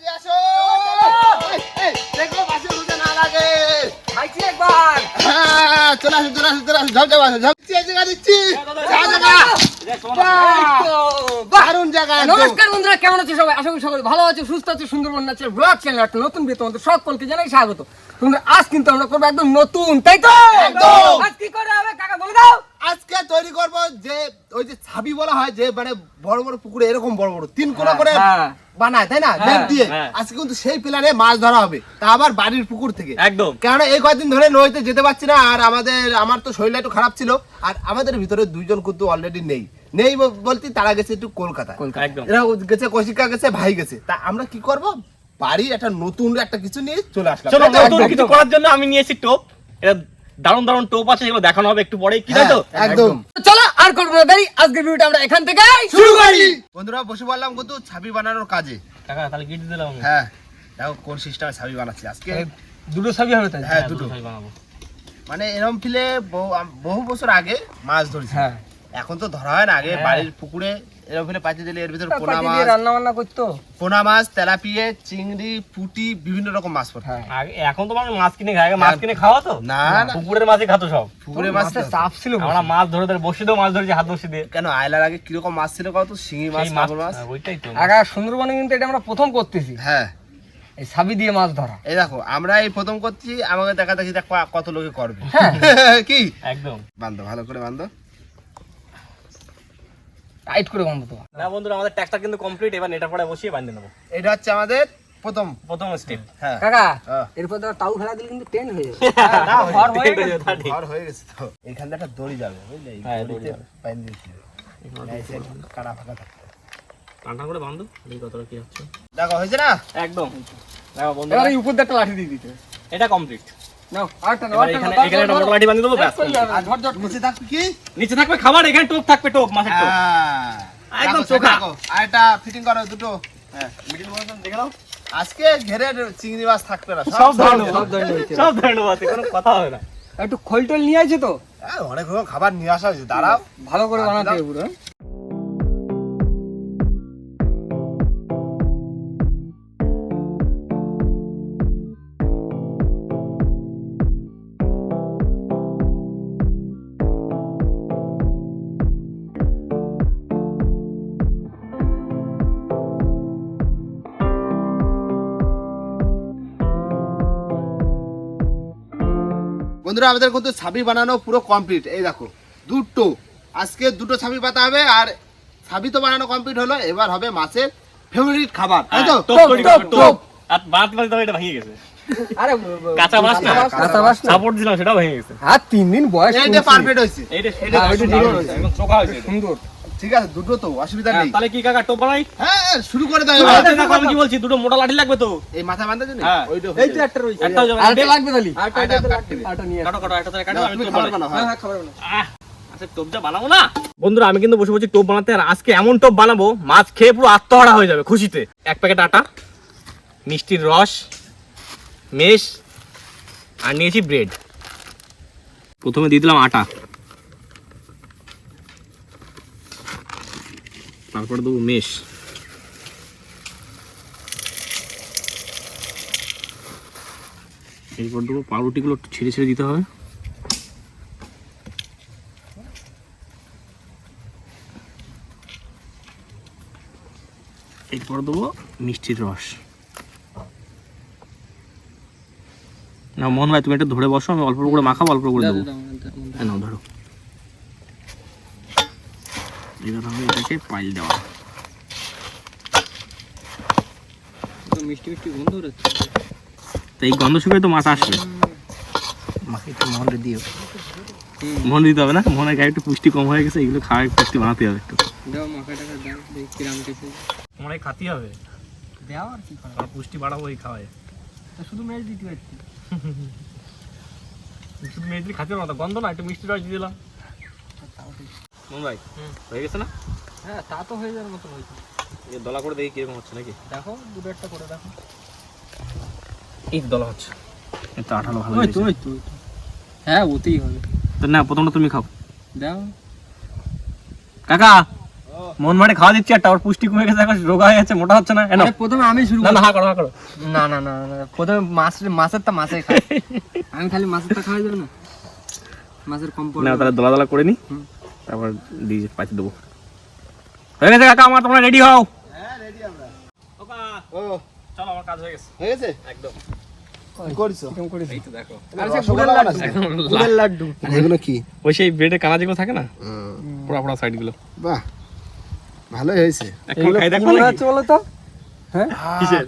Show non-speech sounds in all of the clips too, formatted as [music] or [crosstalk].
তাড়াতাড়ি আসো দেখো বাসে ঢুকে না লাগে খাইছি একবার হ্যাঁ, চলে আসো চলে আসো চলে আসো ঝপ ঝপ আসো ঝপ দিচ্ছি, জায়গা দিচ্ছি জায়গা! দারুণ জায়গা নমস্কার বন্ধুরা কেমন আছো সবাই? আশা করি সকলে ভালো আছো সুস্থ আছো সুন্দরবন নাচের ব্লগ চ্যানেল একটা নতুন ভিডিও তোমাদের সকলকে জানাই স্বাগত। তোমরা আজ কিন্তু আমরা করব একদম নতুন তাই তো? আজ কি করে হবে? কাকা বলে দাও। আজকে তৈরি করব যে ওই যে ছাবি বলা হয় যে মানে বড় বড় পুকুরে এরকম বড় বড় তিন কোনা করে হ্যাঁ। বানায় তাই না? হ্যাঁ, নেট দিয়ে। হ্যাঁ। আজকে কিন্তু সেই প্ল্যানে মাছ ধরা হবে তা আবার বাড়ির পুকুর থেকে। একদম। কারণ এই কয়েকদিন ধরে নদীতে যেতে পারছি না আর আমাদের আমার তো শরীরটা একটু খারাপ ছিল আর আমাদের ভিতরে দুইজন কিন্তু অলরেডি নেই। নেই বলতে তারা গেছে একটু কলকাতা একদম। এরা গেছে কৌশিকা গেছে ভাই গেছে। তা আমরা কি করব? বাড়ি একটা নতুন একটা কিছু নিয়ে চলে আসলাম। চলো নতুন কিছু করার জন্য আমি নিয়েছি টোপ। এটা দারুণ দারুণ টোপ আছে সেগুলো দেখানো হবে একটু পরে কি তো হ্যাঁ, একদম। চলো আর করব না দেরি। আজকের ভিডিওটা আমরা এখান থেকে শুরু করি। বন্ধুরা বসে পড়লাম কিন্তু ছাবি বানানোর কাজে। কাকা তাহলে গিট দিলাম আমি। হ্যাঁ দেখো কোন সিস্টেমে ছাবি বানাচ্ছি। আজকে দুটো ছবি হবে তাই হ্যাঁ হ্যাঁ, দুটো। ছবি বানাবো। মানে এরম ফিলে বহু বহু বছর আগে মাছ ধরেছি। হ্যাঁ। এখন তো ধরা হয় না আগে হ্যাঁ। বাড়ির পুকুরে ফিলে দিলে এর ভিতরে পোনা মাছ রান্না বান্না করতো। পোনা মাছ তেলাপিয়ে চিংড়ি পুটি বিভিন্ন রকম মাছ পড়ে হ্যাঁ। এখন তো মানুষ মাছ কিনে খায়। মাছ কিনে খাওয়া তো না পুকুরের মাছই খাতো সব। পুকুরে মাছ তো- চাপ ছিল আমরা মাছ ধরে ধরে বসে দিয়েও মাছ ধরেছি হাত বসে দিয়ে। কেন আয়লার আগে কীরকম মাছ ছিল কত? শিঙি মাছ মাগুর মাছ? হ্যাঁ, ওইটাই তো। আগা সুন্দরবনে কিন্তু এটা আমরা প্রথম করতেছি। হ্যাঁ। এই ছাবি দিয়ে মাছ ধরা। এই দেখো আমরা এই প্রথম করছি আমাকে দেখা দেখি দেখ কত লোকে করবে। হ্যাঁ। [laughs] কি? একদম। বান্ধব ভালো করে বান্ধব টাইট করে বন্ধ না বন্ধুরা আমাদের ট্যাক্সটা কিন্তু কমপ্লিট এবার নেটার পরে বসিয়ে বাঁধে নেব। এটা হচ্ছে আমাদের প্রথম। প্রথম স্টেপ হ্যাঁ কাকা হ্যাঁ। এরপর তো তাও ফেলা দিলে কিন্তু টেন হয়ে যাবে। না, ঘর হয়ে গেছে। ঘর হয়ে গেছে তো। এখান থেকে একটা দড়ি যাবে বুঝলে? হ্যাঁ, দড়ি যাবে। কাটা ফাঁকা থাকবে। টান টান করে বাঁধো এই কতটা কি হচ্ছে? দেখো হয়েছে না? একদম। দেখো এবার এই উপর দিয়ে একটা লাঠি দিয়ে দিতে। এটা কমপ্লিট নাও আরেকটা নাও এখানে এখানে একটা ধরো, লাঠি বাঁধে দেবো ব্যাস ধরো, ধরো, ঝট ঝট নিচে থাকবে কি? নিচে থাকবে খাবার এখানে টোপ থাকবে টোপ মাছের টোপ। হ্যাঁ। একদম চোখা। আর এটা ফিটিং করো দুটো। হ্যাঁ মিডিল মতন দেখে নাও। আজকে ঘেরের চিংড়ি মাছ থাকবে না সব ধরনের সব ধরনের সব ধরনের মাছ কোনো কথা হবে না। একটু খোল টোল নিয়ে আছে তো? হ্যাঁ, অনেক রকম খাবার নিয়ে আসা হয়েছে দাঁড়াও। ভালো করে বানাতে পুরো বন্ধুরা আমাদের কিন্তু ছাবি বানানো পুরো কমপ্লিট এই দেখো দুটো। আজকে দুটো ছাবি পাতা হবে আর ছাবি তো বানানো কমপ্লিট হলো। এবার হবে মাছের ফেভারিট খাবার। তাই তো? হ্যাঁ। আর বাদ বাদ এটা ভেঙে গেছে। আরে কাঁচা মাছ না? কাঁচা মাছ সাপোর্ট দিলাম সেটাও ভেঙে গেছে। আর তিন দিন বয়স এইটা পারফেক্ট হয়েছে। এইটা এইটা হ্যাঁ, চোখা হয়েছে সুন্দর। ঠিক আছে দুটো তো অসুবিধা হ্যাঁ, নেই। তাহলে কি কাকা টোপ বানাই? হ্যাঁ শুরু করে দাও। দেখো আমি কি বলছি দুটো মোটা লাঠি লাগবে তো? এই মাথা বাঁধার জন্য? হ্যাঁ। ওইটা এই তো একটা রয়েছে। একটাও যাবে লাগবে তাহলে। আরেকটা নিয়ে কাটো কাটো একটা তাহলে কাটো আমি খাবার বানাবো। হ্যাঁ হ্যাঁ। হ্যাঁ খাবার আচ্ছা টোপটা বানাবো না? বন্ধুরা আমি কিন্তু বসে বসে টোপ বানাতে আর আজকে এমন টোপ বানাবো মাছ খেয়ে পুরো আত্মহারা হয়ে যাবে খুশিতে। এক প্যাকেট আটা মিষ্টির রস মেশ আর নিয়েছি ব্রেড। প্রথমে দিয়ে দিলাম আটা। তারপরে দেবো মেশ। এরপর দেবো পাউরুটিগুলো একটু ছেড়ে ছেড়ে দিতে হবে। এরপর দেবো মিষ্টির রস। না মোহন ভাই তুমি একটু ধরে বসো আমি অল্প করে মাখাবো অল্প করে দেবো। হ্যাঁ ধরো। এটাকে পাইল দেওয়া। মিষ্টি মিষ্টি গন্ধ হচ্ছে তো এই গন্ধ শুকিয়ে তো মাছ আসবে। মাকে একটু মোহনটা দিও। মোহন দিতে হবে না? মোহনের গায়ে একটু পুষ্টি কম হয়ে গেছে এগুলো খাওয়ার পুষ্টি বানাতে হবে একটু। দাও মাখা টাকা দাও কিরাম কিছু তোমার এই হবে? দাও আর কি করা পুষ্টি বাড়াবো এই খাওয়ায়। তা শুধু দিতে পারছি। শুধু খাতে না গন্ধ না একটু মিষ্টি রস দিয়ে দিলাম। ভাই হয়ে গেছে না? হ্যাঁ তা তো হয়ে যাওয়ার মতো হয়েছে এই দলা করে দেখি কীরকম হচ্ছে নাকি? দেখো দুটো একটা করে দেখো। এই দলা হচ্ছে। এটা আঠালো ভালো ওই তো ওই তো ওই তো। হ্যাঁ ওতেই হবে। তো না প্রথমটা তুমি খাও। দাও। কাকা মন মানে খাওয়া দিচ্ছি একটা ওর পুষ্টি কমে গেছে এখন রোগা হয়ে যাচ্ছে মোটা হচ্ছে না এনো। আরে প্রথমে আমি শুরু না না হা করো হা করো। না না না না, প্রথমে মাছের মাছেরটা মাছে খাই [laughs] আমি খালি মাছেরটা খাওয়াই যাবে না? মাছের কম না তাহলে দলা দলা করে নি। তারপর দিয়ে পাঠিয়ে দেবো। হয়ে গেছে কাকা আমার তোমরা রেডি হও। হ্যাঁ রেডি আমরা। ও। চলো আমার কাজ হয়ে গেছে। হয়ে গেছে একদম। কি করছ? এরকম করিস এই তো দেখো। আরে সে রসগোল্লা গুড়ের বানাচ্ছি। লাড্ডু। গুড়ের লাড্ডু। আর এগুলো কি? ওই সেই ব্রেডের কানা যেগুলো থাকে না? পোড়া পোড়া সাইডগুলো বাহ। ভালোই হয়েছে। এখন এগুলো খাই কি দেখো মনে হ্যাঁ?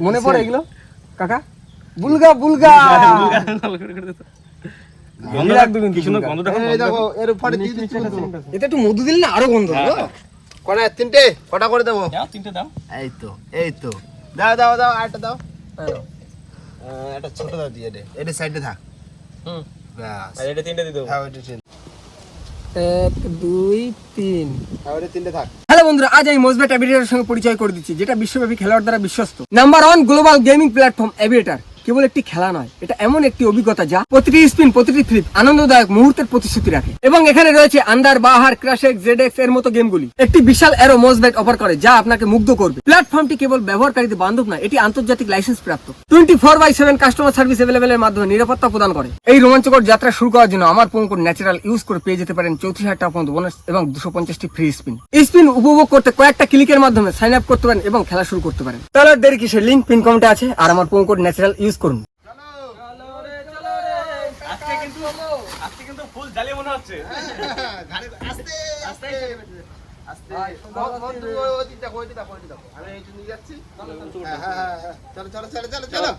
মনে পড়ে এগুলো? কাকা? [laughs] বুলগা বুলগা! একটু মধু দিলে না আরও গন্ধ হ্যাঁ। কটা তিনটে? কটা করে দেবো? তিনটে দাও। এই তো এই তো। দাও দাও দাও আরেকটা দাও। একটা ছোট দাও দিয়ে দে। এটা সাইডে থাক। হুম। ব্যাস। আর এটা তিনটে দিয়ে দেবো। হ্যাঁ তিন এক দুই তিন। হ্যাঁ তিনটে থাক। হ্যালো বন্ধুরা আজ আমি মোজবেট অ্যাভিয়েটারের সঙ্গে পরিচয় করে দিচ্ছি যেটা বিশ্বব্যাপী খেলোয়াড় দ্বারা বিশ্বস্ত। Number one global gaming platform Aviator কেবল একটি খেলা নয়, এটা এমন একটি অভিজ্ঞতা যা প্রতিটি স্পিন প্রতিটি ফ্লিপ আনন্দদায়ক মুহূর্তের প্রতিশ্রুতি রাখে। এবং এখানে রয়েছে আন্দার বাহার ক্রাশেক জেডেক্স এর মতো গেমগুলি একটি বিশাল এরো মোজবেট অফার করে যা আপনাকে মুগ্ধ করবে। প্ল্যাটফর্মটি কেবল ব্যবহারকারীদের বান্ধব নয়, এটি আন্তর্জাতিক লাইসেন্স প্রাপ্ত। Twenty four by seven customer service এর মাধ্যমে নিরাপত্তা প্রদান করে। এই রোমাঞ্চকর যাত্রা শুরু করার জন্য আমার প্রোমোকোড ন্যাচারাল ইউজ করে পেয়ে যেতে পারেন চৌত্রিশ হাজার টাকা পর্যন্ত বোনাস এবং দুশো পঞ্চাশটি ফ্রি স্পিন স্পিন উপভোগ করতে কয়েকটা ক্লিকের মাধ্যমে সাইন আপ করতে পারেন এবং খেলা শুরু করতে পারেন। তাহলে দেরি কিসের? লিঙ্ক পিন কমেন্টে আছে আর আমার প্রোমোকোড ন্যাচারাল ইউজ করুন। আজকে কিন্তু আজকে কিন্তু ফুল জ্বালিয়ে মনে হচ্ছে। আস্তে আস্তে আস্তে। বন্ধু ওই দিকটা ওই দিকটা ওই দিকটা আমি এইটা নিয়ে যাচ্ছি। হ্যাঁ, হ্যাঁ, হ্যাঁ, হ্যাঁ। চলো চলো চলো চলো চলো।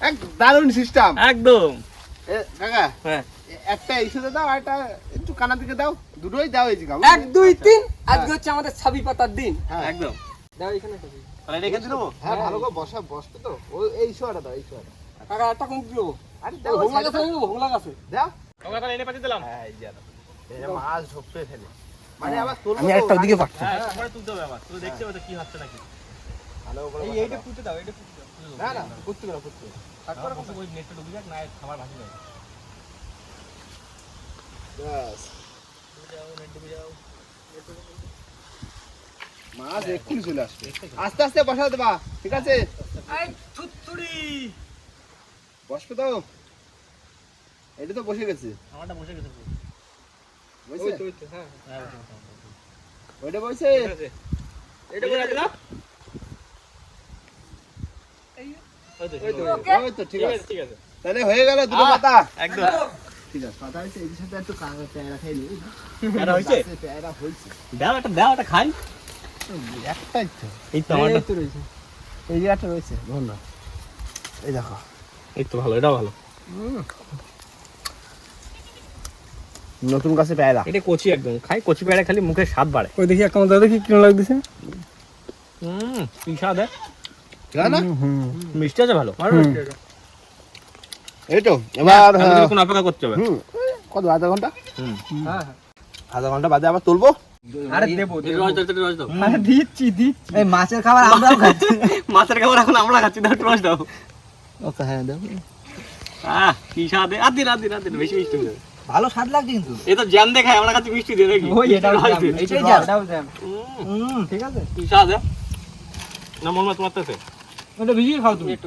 এক দারুণ সিস্টেম একদম। কাকা হ্যাঁ। একটা ইস্যুতে দাও আর একটা একটু কানা দিকে দাও। দুটোই দাও এই এক দুই তিন। আজকে হচ্ছে আমাদের ছাবি পাতার দিন। হ্যাঁ। একদম। দাও এখানে ছাবি। তাহলে রেখে দিলো? হ্যাঁ ভালো করে বসা বসতে তো। ও এই শোয়াটা দাও এই শোয়াটা। কাকা একটা কোন দিও। আরে দাও হোমলা গাছে আমি হোমলা গাছে। দাও। ওকে তাহলে এনে পাঠিয়ে দিলাম। হ্যাঁ এই যে দাও। মাছ ঢোকতে ফেলে। মানে আবার তুলবো আমি একটা ওদিকে হ্যাঁ তারপরে তুলতে হবে আবার। তুই দেখতে হবে কি হচ্ছে নাকি। ভালো করে এই এইটা দাও। পুঁতে দাও এইটা পুঁতে দাও। না না করতে না করতে তারপরে ওই নেটটা ঢুকে যাক না খাবার ভাসি যাবে ব্যাস। মাছ এক্ষুনি চলে আসবে। আস্তে আস্তে বসা দেবা ঠিক আছে? বসবে তো? এটা তো বসে গেছে। আমারটা বসে হ্যাঁ। হ্যাঁ। বসে গেছে। ওইটা বসে। এটা না? তাহলে হয়ে গেল দুটো পাতা। একদম। ঠিক আছে পাতা হয়েছে এর সাথে একটু কাঁচা পেয়ারা খাই নি। এটা হয়েছে? [laughs] পেয়ারা হয়েছে। দাও একটা দাও একটা খাই। একটাই তো। এই তো আমারটা। তো রয়েছে। এই যে একটা রয়েছে ধন্য এই দেখো। এই তো ভালো নতুন গাছে পেয়ারা। এটা কচি একদম। খাই কচি পেয়ারা খালি মুখে স্বাদ বাড়ে। ওই দেখি একটা দাদা দেখি কিরম লাগতেছে। হুম কি স্বাদ হ্যাঁ? না? মিষ্টি আছে ভালো। এই তো এবার হ্যাঁ, অপেক্ষা করতে হবে। হুম কত আধা ঘণ্টা? হুম। হ্যাঁ হ্যাঁ। আধা ঘণ্টা বাদে আবার তুলবো। আরে দেবো দেবো। রস দাও রস দাও। আরে দিচ্ছি দিচ্ছি। এই মাছের খাবার আমরাও খাচ্ছি। মাছের খাবার এখন আমরা খাচ্ছি দাও রস দাও। ওকে হ্যাঁ দাও। আহ কি স্বাদ আদ দিন আদ দিন আদ দিন বেশি মিষ্টি হয়ে ভালো স্বাদ লাগছে কিন্তু। এই জ্যাম দেখায় আমরা কাছে মিষ্টি দিয়ে দেখি। ওই এটাও রস জ্যাম, এটাও জ্যাম। হুম, হুম ঠিক আছে। কি স্বাদ হ্যাঁ? না মন তোমার তো আছে ওটা ভিজিয়ে খাও তুমি। একটু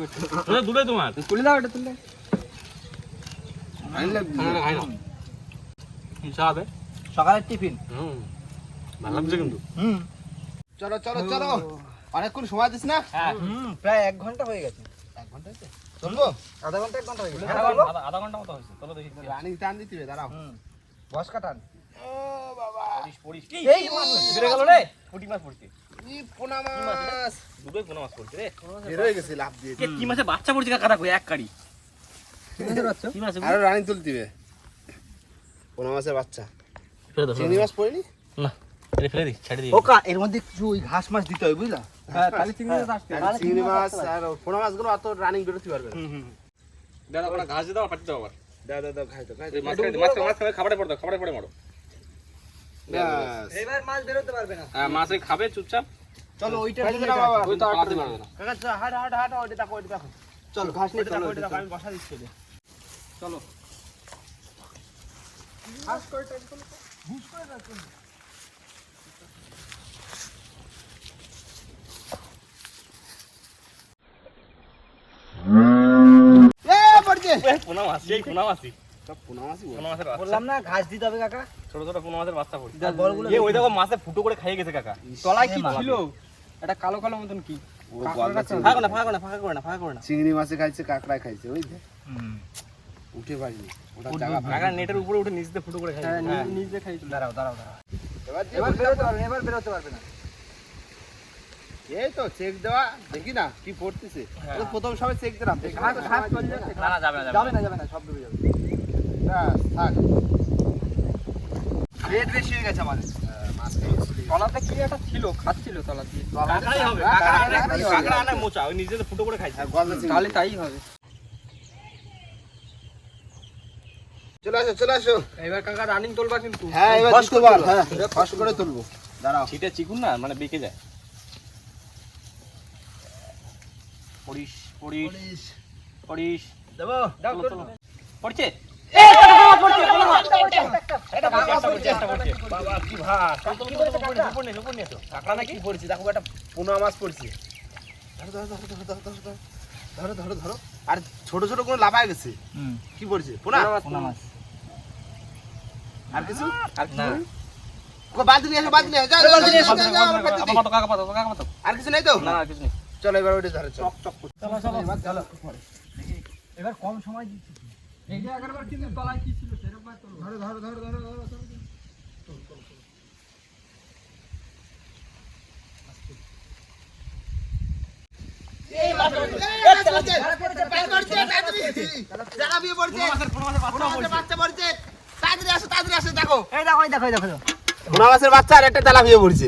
ওটা দূরে তোমার। তুলে দাও এটা তুলে। খাই না, খাই না। কি স্বাদ হ্যাঁ? সকালের টিফিন। হুম। ভালো লাগছে কিন্তু। হুম। চলো চলো চলো। অনেকক্ষণ সময় দিস না? হ্যাঁ। হুম প্রায় এক ঘণ্টা হয়ে গেছে। এক ঘণ্টা হয়েছে? তুলবো আধা ঘণ্টা এক ঘণ্টা হয়ে গেছে। আধা আধা ঘণ্টা মতো হয়েছে। চলো দেখি। রানিং টান দিতে হবে দাঁড়াও। হুম। বস কাটান। ও বাবা। পড়িস পড়িস এই মাছ বেড়ে গেল রে? পুঁটি মাছ পড়ছে। পোনা মাছ দুটোই পড়ছে রে। বের হয়ে গেছে লাভ দিয়ে। কি মাছে বাচ্চা পড়ছে কাকা দেখো এক কাড়ি কি মাছ আরও রানিং তুলতে হবে। পোনা মাছের বাচ্চা। চিংড়ি মাছ পড়েনি? না। এটা ফেলে দি ছেড়ে দি ওকা এর মধ্যে কিছু ওই ঘাস মাছ দিতে হয় বুঝলা? হ্যাঁ তাহলে চিংড়ি মাছ আসবে। চিংড়ি মাছ আর পোনা মাছগুলো অত রানিং বেরোতে পারবে না। দাদা ওরা ঘাস দাও পাঠিয়ে দাও আবার। দাও দাও দাও খাই তো খাই মাছ খাই মাছ মাছ খাবে খাবারে পড়ে দাও খাবারে পড়ে মারো। ব্যাস। এবার মাছ বেরোতে পারবে না। হ্যাঁ মাছ খাবে চুপচাপ। চলো ওইটা খাইতে দাও বাবা। ওই তো পালাতে পারবে না। কাকা চল, হাঁটো, হাঁটো, হাঁটো, ওইটা দেখো, ওইটা দেখো। চলো ঘাস নিয়ে চলো ওইটা দেখো, আমি বসা দিচ্ছি। পোনা মাছ সেই পোনা মাছই সব পোনা মাছই বলে। পোনা মাছের বললাম না ঘাস দিতে হবে কাকা। ছোট ছোট পোনা মাছের বাচ্চা পড়ছে। এ ওই দেখো। মাছে ফুটো করে খাইয়ে গেছে কাকা। তলায় কি ছিল? এটা কালো কালো মতন কি। ফাঁকা না ফাঁকা না ফাঁকা করে না ফাঁকা করে না। চিংড়ি মাছে খাইছে কাঁকড়া খাইছে ওই উঠে পারিনি ওটা জায়গা। নেটের উপরে উঠে নিচে ফুটো করে খাইয়ে হ্যাঁ গেছে। নিজে খাইছিল দাঁড়াও দাঁড়াও দাঁড়াও। এবার এবার বেরোতে পারবে না এবার বেরোতে পারবে না। এই তো চেক দেওয়া দেখি না কি পড়তেছে প্রথম সবাই চেক দিলাম যাবে না যাবে না যাবে না সব ডুবে যাবে। থাক। রেট বেশি হয়ে গেছে আমাদের। তলাতে কি একটা ছিল খাচ্ছিল তলা দিয়ে। কাকাই হবে কাকা আনে কাঁকড়াই হবে। কাকড়া আনে মোচা ওই নিজে ফুটো করে খাইছে। হ্যাঁ, তাহলে তাই হবে। চলে আসো চলে আসো। এবার কাকা রানিং তোলবা কিন্তু। হ্যাঁ এবার করে হ্যাঁ তুলবো। দাঁড়াও। চিকুন না মানে বেঁকে যায়। আর ছোট ছোট কোনো লাফায় গেছে? কি পড়ছে? পোনা? মাছ। আর কিছু? আর বাদ নিয়ে বাদ নিয়ে আর কিছু নেই তো? না কিছু নেই। চলো এবার ওইটা ধরে চক চক চলো চলো এবার চলো এবার কম সময় দিচ্ছি এই যে আগেরবার কিন্তু তলায় কি ছিল সেরকম বার তো ধরে ধরে ধরে ধরে ধরে চলো ধরো ধরো দেখো দেখো ধরো বাচ্চা আর একটা তালা বিয়ে পড়ছে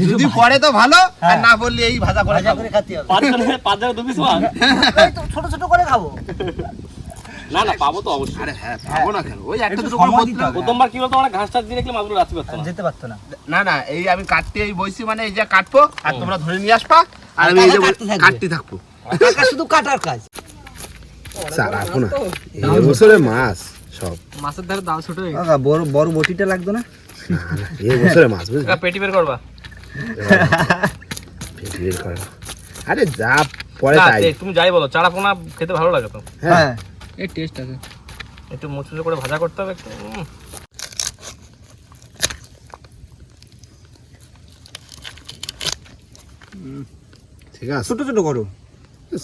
যদি পড়ে তো ভালো আর না পড়লে এই ভাজা করে ভাজা করে খেতে হবে। পাঁচ পাঁচ দু ছোট ছোট করে খাব। না না পাবো তো অবশ্যই। আরে হ্যাঁ পাবো না কেন? ওই একটা দুটো করে। প্রথমবার কি বলতো অনেক ঘাস টাস দিয়ে রাখলে মাছগুলো রাখতে পারতো না। যেতে পারতো না। না না এই আমি কাটতে এই বইছি মানে এই যে কাটবো আর তোমরা ধরে নিয়ে আসবা আর আমি এই যে কাটতে থাকব। কাকা শুধু কাটার কাজ। রাখো না। এই বছরে মাছ সব। মাছের ধারে দাও ছোট হয়ে গেছে। বড় বড় বটিটা লাগতো না? এই বছরে মাছ বুঝলি। পেটি বের করবা। আরে যা পরে তাই। তুমি যাই বলো চারা পোনা খেতে ভালো লাগে তো। হ্যাঁ। এর টেস্ট আছে। একটু মুচমুচে করে ভাজা করতে হবে একটু ঠিক আছে। ছোট ছোট করো।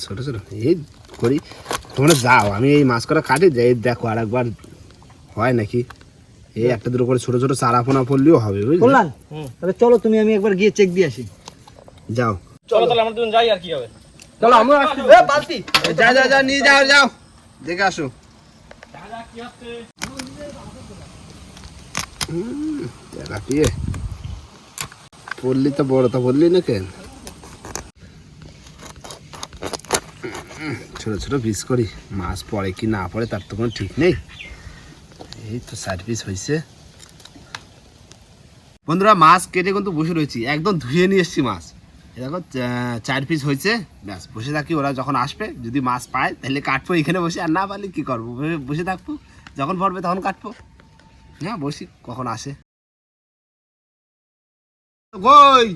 ছোট ছোট। এই করি। তোমরা যাও আমি এই মাছ করা কাটি যাই দেখো আর একবার হয় নাকি। এই একটা দুটো করে ছোট ছোট চারা পোনা পড়লেও হবে বুঝলি? বললাম তাহলে চলো তুমি আমি একবার গিয়ে চেক দিয়ে আসি। যাও। চলো তাহলে আমরা দুজন যাই আর কি হবে। চলো আসছি। বালতি। যাও যাও যাও নিয়ে যাও যাও। দেখে আসো। তেলাপিয়ে পড়লি তো বড় তো পড়লি না কেন? ছোট ছোট পিস করি। মাছ পড়ে কি না পড়ে তার তো কোনো ঠিক নেই। এই তো চার পিস হয়েছে বন্ধুরা, মাছ কেটে কিন্তু বসে রয়েছি। একদম ধুয়ে নিয়ে এসেছি মাছ। দেখো চার পিস হয়েছে ব্যাস, বসে থাকি, ওরা যখন আসবে, যদি মাছ পায়, তাহলে কাটবো এখানে বসে। আর না পারলে কি করব? বসে থাকব। যখন পড়বে তখন কাটবো। হ্যাঁ বসি, কখন আসে। কই?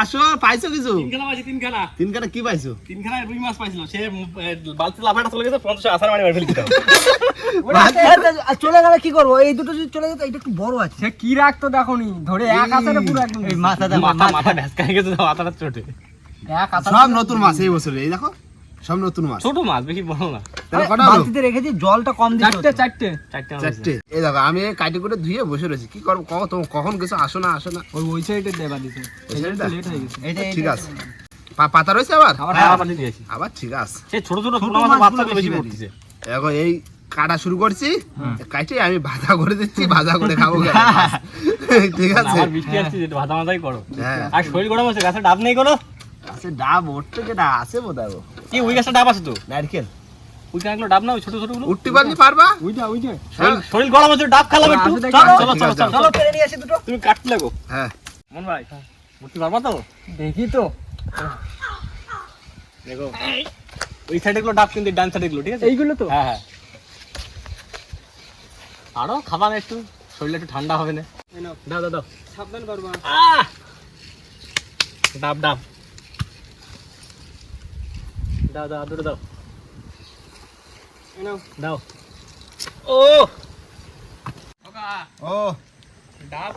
আসো পাইছো কিছু? তিনখানা পাইছি তিন তিনখানা কি পাইছো? তিনখানা রুই মাছ পাইছিল। সে বালতি লাফাটা চলে গেছে পঞ্চাশ আসার মারি মারি ফেলে চলে গেলে কি করব? এই দুটো যদি চলে যেত এটা একটু বড় আছে। সে কি রাখতো দেখো নি ধরে এক আসারে পুরো একদম এই মাথা মাথা মাথা ভ্যাসকা হয়ে গেছে মাথাটা চোটে। এক আসার সব নতুন মাছ এই বছরে। এই দেখো সব নতুন মাছ। ছোট মাছ বেশি বড় না। তাহলে কটা বালতিতে রেখেছি জলটা কম দিতে চারটে চারটে চারটে এই দেখো আমি কাটি করে ধুয়ে বসে রয়েছি। কি করব? কখন তোমার কখন কিছু আসো না আসো না। ওই ওই সাইডে দেবা দিতে ওই সাইডটা? লেট হয়ে গেছে। এটা ঠিক আছে। পাতা রয়েছে আবার? আবার হ্যাঁ। ঠিক আছে। সে ছোট ছোট ছোট বাচ্চাগুলো বেশি পড়তেছে। এখন এই কাটা শুরু করছি। কাটে আমি ভাজা করে দিচ্ছি ভাজা করে খাব [laughs] ঠিক আছে। আমার বৃষ্টি আসছে ভাজা মাজাই করো। হ্যাঁ। আর শরীর গরম আছে গাছে ডাব নেই কোনো? আছে ডাব ডাব আছে বোধ কি ওই গাছটা ডাব আছে তো? নারকেল। ওইখানে এগুলো ডাব না ওই ছোট ছোটগুলো উঠতে পারলি পারবা? ওইটা ওইটা শরীর- শরীর গরম হচ্ছে ডাব খেলাম একটু। চলো চলো চলো চলো পেরে নিয়ে আসি দুটো। তুমি কাটতে লাগো। হ্যাঁ। মন ভাই উঠতে পারবা তো? দেখি তো। দেখো ওই সাইডে গুলো ডাব কিন্তু ডান সাইডে গুলো ঠিক আছে? এইগুলো তো? হ্যাঁ হ্যাঁ। আরও খাবা না একটু শরীরটা একটু ঠান্ডা হবে না? দাও দাও দাও। সাবধান করবা ডাব ডাব। দাও দাও দুটো দাও। এই দাও। ও! ও। ডাব।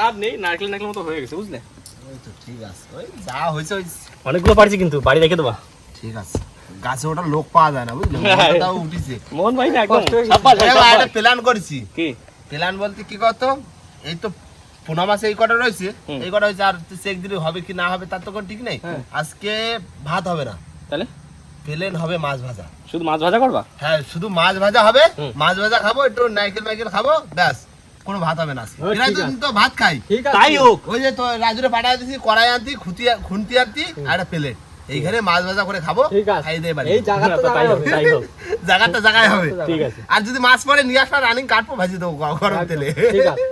ডাব নেই নারকেল নারকেল মতো হয়ে গেছে বুঝলে? ওই তো ঠিক আছে। ওই যা হয়েছে ওই অনেকগুলো পারছি কিন্তু বাড়ি রেখে দেবা। ঠিক আছে। গাছে ওটা লোক পাওয়া যায় না বুঝলি। তাও উঠিছে। মোহন ভাই না একদম কষ্ট গেছে। সাব্বাস ভাই, এবার সাব্বাস। একটা প্ল্যান করেছি। কি? প্ল্যান বলতে কি করতো? এই তো পোনা মাসে এই কটা রয়েছে এই কটা হয়েছে আর চেক দিলে হবে কি না হবে তার তো কোনো ঠিক নেই। হ্যাঁ। আজকে ভাত হবে না। তাহলে? প্লেন হবে মাছ ভাজা। শুধু মাছ ভাজা করবা? হ্যাঁ শুধু মাছ ভাজা হবে মাছ ভাজা খাব একটু নাইকেল মাইকেল খাব ব্যাস। কোনো ভাত হবে না তো ভাত খাই। তাই হোক। ওই যে তো রাজুরে পাঠায় দিছি কড়াই আনতি খুঁটি খুন্তি আনতি আর প্লেট। এইখানে মাছ ভাজা করে খাব খাই দিয়ে বাড়ি। এই জায়গাটা তাই হবে তাই হোক। [laughs] জায়গাটা জায়গায় হবে। ঠিক আছে। আর যদি মাছ পরে নিয়ে আসবা রানিং কাটবো ভাজি দেবো গরম তেলে। ঠিক আছে।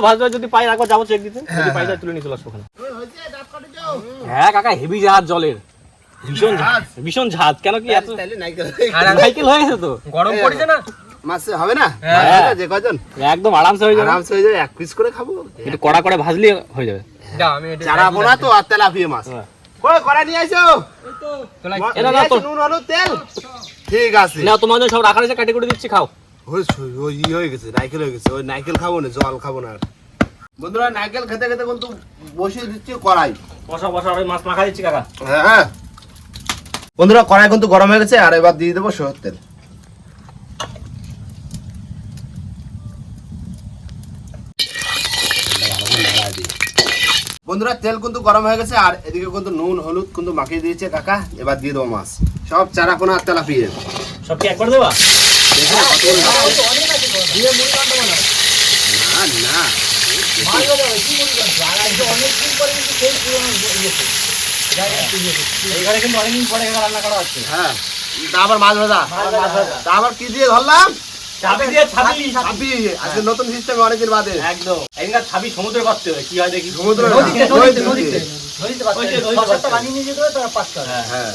[laughs] ভাজবা যদি পাই একবার যাব চেক দিতে। যদি হ্যাঁ, পাই হ্যাঁ। তুলে নিয়ে চলে আসব। হ্যাঁ কাকা হেভি জাহাজ জলের। ভীষণ ঝাঁজ? ভীষণ ঝাঁজ। কেন কি এত সাইকেল হয়ে গেছে। তো? গরম পড়ছে না? মাছ হবে না? হ্যাঁ। যে কজন একদম আরামসে হয়ে যাবে। আরামসে হয়ে যাবে এক পিস করে খাব। একটু কড়া করে ভাজলে হয়ে যাবে। দাও আমি এটা চারা বোনা তো আর তেলাপিয়া মাছ। হ্যাঁ। কড়া নিয়ে আইছো? তেল? ঠিক আছে। না তোমার জন্য সব রাখা রয়েছে কাটি করে দিচ্ছি খাও। ওই ওই ই হয়ে গেছে নাইকেল হয়ে গেছে। ওই নাইকেল খাব না জল খাব না আর। বন্ধুরা নাইকেল খেতে খেতে কিন্তু বসিয়ে দিচ্ছি কড়াই। বসা বসা মাছ মাখা দিচ্ছি কাকা। হ্যাঁ হ্যাঁ। বন্ধুরা কড়াই কিন্তু গরম হয়ে গেছে আর এবার দিয়ে দেবো সরষের তেল। বন্ধুরা তেল কিন্তু গরম হয়ে গেছে আর এদিকে কিন্তু নুন হলুদ কিন্তু মাখিয়ে দিয়েছে কাকা এবার দিয়ে দেবো মাছ। সব চারা কোনা আর তেলা পিয়ে সব কি একবার দেবা? না না। এখানে কিন্তু অনেকদিন পরে রান্না করা হচ্ছে। হ্যাঁ। আবার মাছ ভাজা? তা আবার কি দিয়ে ধরলাম? ছাবি দিয়ে ছাবি। ছাপি আজকে নতুন সিস্টেমে অনেকদিন বাদে। একদম। এখানকার ছাবি সমুদ্রে হবে কি হয় দেখি? সমুদ্র নদীতে, নদীতে, নদীতে। বানিয়ে নিয়ে যেতে হবে পাঁচটা হ্যাঁ।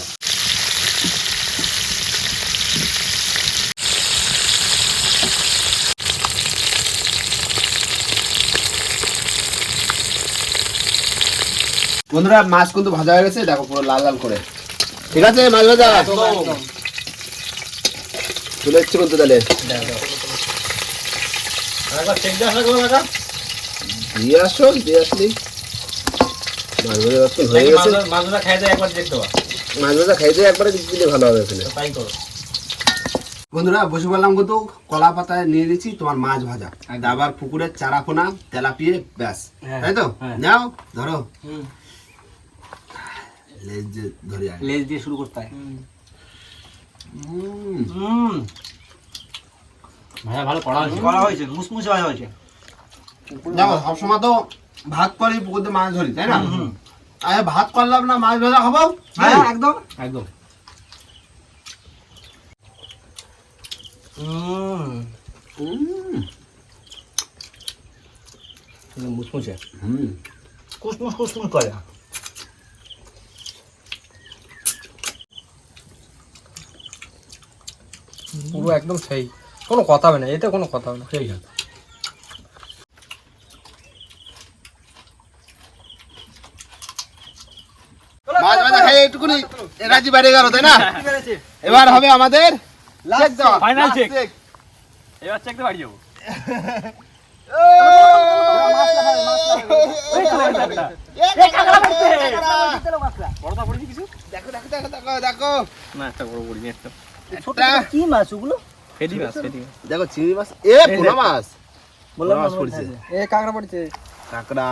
বন্ধুরা মাছ কিন্তু ভাজা হয়ে গেছে দেখো পুরো লাল লাল করে। ঠিক আছে মাছ ভাজা? চলে এসছে কিন্তু তাহলে। দিয়ে আসো দিয়ে আসলি মাছ ভাজা তো হয়ে গেছে। মাছটা খাই দেয় একবার চেক মাছ ভাজা খাইতে একবারে দিলে ভালো হবে এখানে। তাই করো। বন্ধুরা বসে বললাম কিন্তু কলা পাতায় নিয়ে দিচ্ছি তোমার মাছ ভাজা। আবার পুকুরের চারা পোনা তেলাপিয়ে ব্যাস। হ্যাঁ, তাই তো? হ্যাঁ। যাও ধরো। হুম। লেজ দিয়ে ধরে আয়। লেজ দিয়ে শুরু করতে হয়। হুম। ভাইয়া ভালো পড়া হয়েছে। করা হয়েছে মুসমুসে ভাজা হয়েছে। দেখো সবসময় তো ভাত করি পুকুর মাছ ধরি তাই না? আরে ভাত করলাম না মাছ ভাজা খাব হ্যাঁ একদম। একদম। উম, হুম। কুসমুস কুসমুস করে। পুরো একদম সেই। কোনো কথা হবে না এতে কোনো কথা হবে না। সেই মাছ ভাজা খাই একটুকুনি এনার্জি বেড়ে গেল তাই না? এবার হবে আমাদের দেওয়া। বাড়ি যাব। দেখো দেখো। দেখো দেখো দেখো। না একটা বড় পড়িনি একটা ছোট কি মাছ ওগুলো? ফেডি মাছ ফেডি দেখো চিংড়ি মাছ। এ পোনা মাছ। বললাম মাছ পড়ছে। এ কাঁকড়া পড়ছে। কাঁকড়া।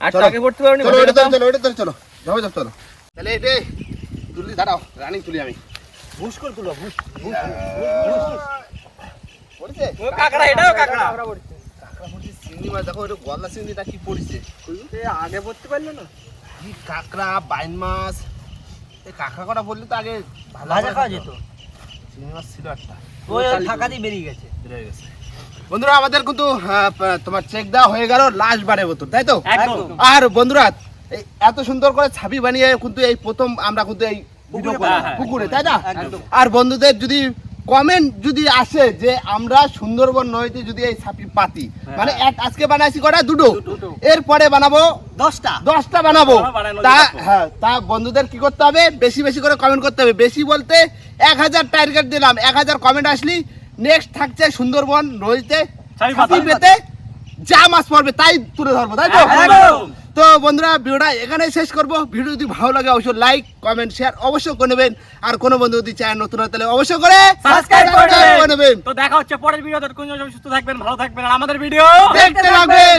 আর চলো। পড়তে পারোনি? চলো ওইটা চলো চলো চলো চলো। যাব যাব চলো। তাহলে এটে তুলি দাঁড়াও রানিং তুলি আমি। ভুস করে তুলো ভুস পড়েছে? ও কাকড়া এটাও কাকড়া কাঁকড়া। পড়ছে। চিংড়ি মাছ। দেখো গলদা চিংড়িটা কি পড়ছে? আগে পড়তে পারল না? কি কাঁকড়া বাইন মাছ? এই কাঁকড়া কটা বললে তো আগে ভালো ভাজা খাওয়া যেত। চিংড়ি মাছ ছিল একটা। ওই ফাঁকাতেই বেরিয়ে গেছে। বেরিয়ে গেছে। বন্ধুরা আমাদের কিন্তু তোমার চেক দেওয়া হয়ে গেল লাস্ট বারের মতো তাই তো? আর বন্ধুরা এত সুন্দর করে ছাবি বানিয়ে কিন্তু এই প্রথম আমরা কিন্তু এই পুকুরে হ্যাঁ, পুকুরে তাই না? আর বন্ধুদের যদি কমেন্ট যদি আসে যে আমরা সুন্দরবন নদীতে যদি এই ছাপি পাতি মানে এক আজকে বানাইছি কটা? দুটো। এরপরে বানাবো? দশটা। দশটা বানাবো। তা হ্যাঁ তা বন্ধুদের কি করতে হবে? বেশি বেশি করে কমেন্ট করতে হবে। বেশি বলতে এক হাজার টার্গেট দিলাম। এক হাজার কমেন্ট আসলি। নেক্সট থাকছে সুন্দরবন নদীতে পাতা। যা মাছ পড়বে তাই তুলে ধরবো তাই তো। তো বন্ধুরা ভিডিওটা এখানেই শেষ করব। ভিডিও যদি ভালো লাগে অবশ্যই লাইক কমেন্ট শেয়ার অবশ্যই করে নেবেন। আর কোনো বন্ধু যদি চায় নতুন হয় তাহলে অবশ্যই করে সাবস্ক্রাইব করে নেবেন। তো দেখা হচ্ছে পরের ভিডিওতে কোন সুস্থ থাকবেন ভালো থাকবেন আর আমাদের ভিডিও দেখতে থাকবেন।